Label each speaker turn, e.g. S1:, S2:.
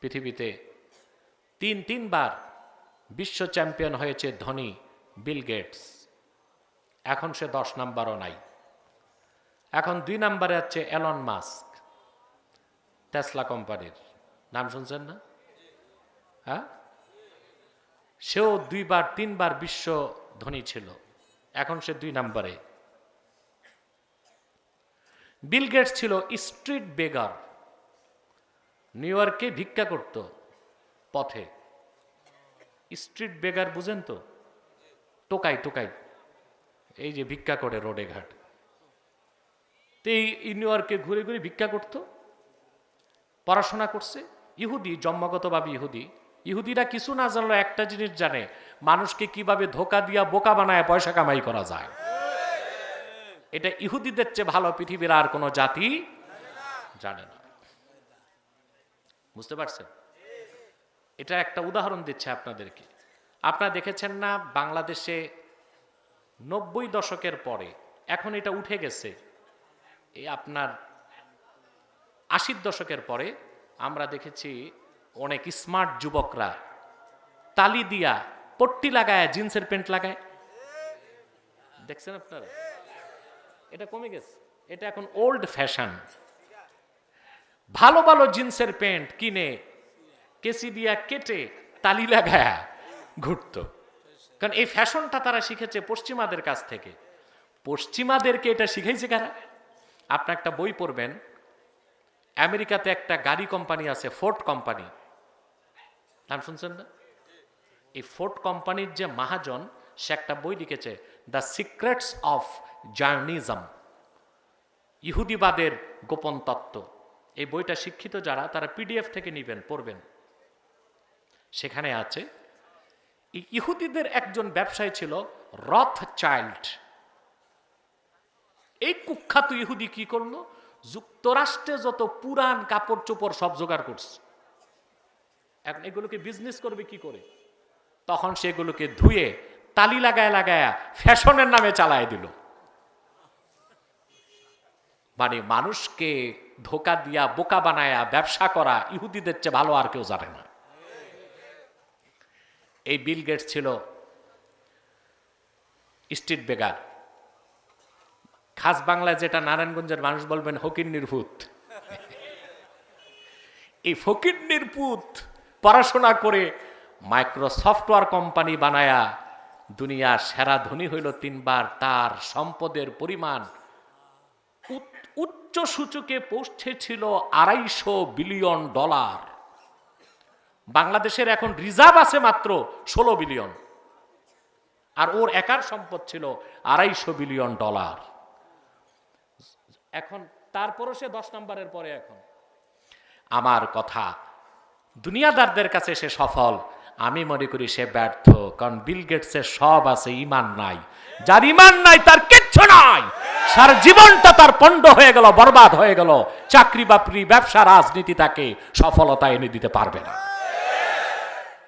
S1: পৃথিবীতে তিন তিনবার বিশ্ব চ্যাম্পিয়ন হয়েছে ধনী, বিল গেটস। এখন সে দশ নাম্বারও নাই। এখন দুই নাম্বারে আছে এলন মাস্ক, টেসলা কোম্পানির। নাম শুনছেন না? হ্যাঁ? সেও দুইবার, তিনবার বিশ্ব ধনী ছিল। এখন সে দুই নাম্বারে। বিল গেটস ছিল স্ট্রিট বেগার। নিউ ইয়র্কে ভিক্ষা করত পথে। স্ট্রিট বেগার বুঝেন তো? টোকাই টোকাই। এই যে ভিক্ষা করে রোডে ঘাট। এই নিউ ইয়র্কে ঘুরে ঘুরে ভিক্ষা করত। পড়াশোনা করছে। ইহুদি, জন্মগতভাবে ইহুদি। ইহুদিরা কিছু না জানলো একটা জিনিস জানে, মানুষকে কীভাবে ধোকা দিয়া বোকা বানায় পয়সা কামাই করা যায়। এটা ইহুদিদের চেয়ে ভালো পৃথিবীর আর কোনো জাতি জানে না। বুঝতে পারছেন? এটা একটা উদাহরণ দিচ্ছে আপনাদেরকে। আপনারা দেখেছেন না, বাংলাদেশে নব্বই দশকের পরে, এখন এটা উঠে গেছে, এই আপনার আশির দশকের পরে আমরা দেখেছি অনেক স্মার্ট যুবকরা তালি দিয়া পট্টি লাগায়, জিন্সের প্যান্ট লাগায়। দেখছেন আপনারা? এটা কমে গেছে। এটা এখন ওল্ড ফ্যাশন ভালো ভালো জিন্সের প্যান্ট কিনে কেসি দিয়া কেটে তালি লাগায়া ঘুরতো। কারণ এই ফ্যাশনটা তারা শিখেছে পশ্চিমাদের কাছ থেকে। পশ্চিমাদেরকে এটা শিখাইছে কারা? আপনি একটা বই পড়বেন, আমেরিকাতে একটা গাড়ি কোম্পানি আছে ফোর্ট কোম্পানি। নাম শুনছেন না? এই ফোর্ট কোম্পানির যে মহাজন, সে একটা বই লিখেছে, দ্য সিক্রেটস অফ জার্নিজম। ইহুদিবাদের গোপন তত্ত্ব। এই বইটা শিক্ষিত যারা, তারা পিডিএফ থেকে নিবেন, পড়বেন। সেখানে আছে, ইহুদিদের একজন ব্যবসায়ী ছিল রথ চাইল্ড এই কুখ্যাত ইহুদি কি করল? যুক্তরাষ্ট্রে যত পুরান কাপড় চোপড় সব জোগাড় করছে। এখন এগুলোকে বিজনেস করবে কি করে? তখন সেগুলোকে ধুয়ে তালি লাগায় লাগায়া ফ্যাশনের নামে চালায় দিল। মানে মানুষকে ধোকা দিয়া, বোকা বানায়া, ব্যবসা করা ইহুদিদের চেয়ে ভালো আর কেউ জানে না। এই বিল গেটস ছিল স্ট্রিট বেগার খাস বাংলায় যেটা নারায়ণগঞ্জের মানুষ বলবেন হকির নির্ভূত এই ফকির নির্ভূত পড়াশোনা করে মাইক্রো সফটওয়্যার কোম্পানি বানায়া দুনিয়া সেরা ধনী হইল তিনবার, তার সম্পদের পরিমাণ উচ্চ সূচকে পৌঁছেছিল আড়াইশো বিলিয়ন ডলার। বাংলাদেশের এখন রিজার্ভ আছে মাত্র ষোলো বিলিয়ন। আর ওর একার সম্পদ ছিল আড়াইশো বিলিয়ন ডলার। এখন তারপরও সে দশ নম্বরের পরে এখন। আমার কথা দুনিয়াদারদের কাছে সে সফল। আমি মনে করি সে ব্যর্থ, কারণ বিল গেটসের সব আছে, ইমান নাই। যার ইমান নাই, তার কিচ্ছু নাই। সার জীবনটা তার পণ্ড হয়ে গেল, বরবাদ হয়ে গেল। চাকরি বাকরি ব্যবসা, রাজনীতি তাকে সফলতা এনে দিতে পারবে না।